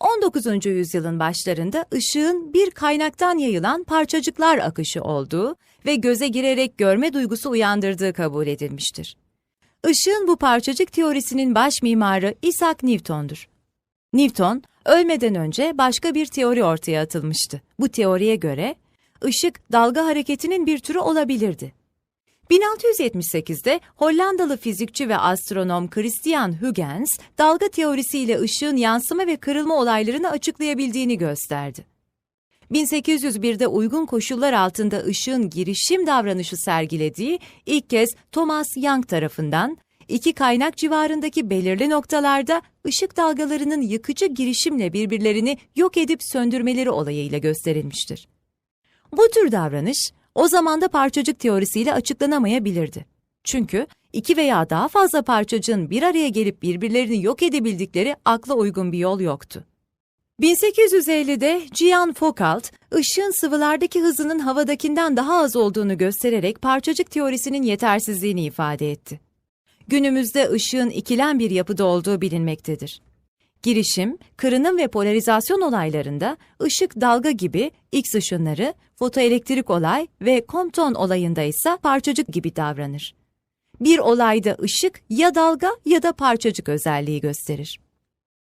19. yüzyılın başlarında ışığın bir kaynaktan yayılan parçacıklar akışı olduğu ve göze girerek görme duygusu uyandırdığı kabul edilmiştir. Işığın bu parçacık teorisinin baş mimarı Isaac Newton'dur. Newton, ölmeden önce başka bir teori ortaya atılmıştı. Bu teoriye göre, ışık dalga hareketinin bir türü olabilirdi. 1678'de Hollandalı fizikçi ve astronom Christian Huygens, dalga teorisiyle ışığın yansıma ve kırılma olaylarını açıklayabildiğini gösterdi. 1801'de uygun koşullar altında ışığın girişim davranışı sergilediği ilk kez Thomas Young tarafından iki kaynak civarındaki belirli noktalarda ışık dalgalarının yıkıcı girişimle birbirlerini yok edip söndürmeleri olayıyla gösterilmiştir. Bu tür davranış o zaman da parçacık teorisiyle açıklanamayabilirdi. Çünkü iki veya daha fazla parçacığın bir araya gelip birbirlerini yok edebildikleri akla uygun bir yol yoktu. 1850'de Gian Foucault, ışığın sıvılardaki hızının havadakinden daha az olduğunu göstererek parçacık teorisinin yetersizliğini ifade etti. Günümüzde ışığın ikilem bir yapıda olduğu bilinmektedir. Girişim, kırınım ve polarizasyon olaylarında ışık dalga gibi X ışınları, fotoelektrik olay ve Compton olayında ise parçacık gibi davranır. Bir olayda ışık ya dalga ya da parçacık özelliği gösterir.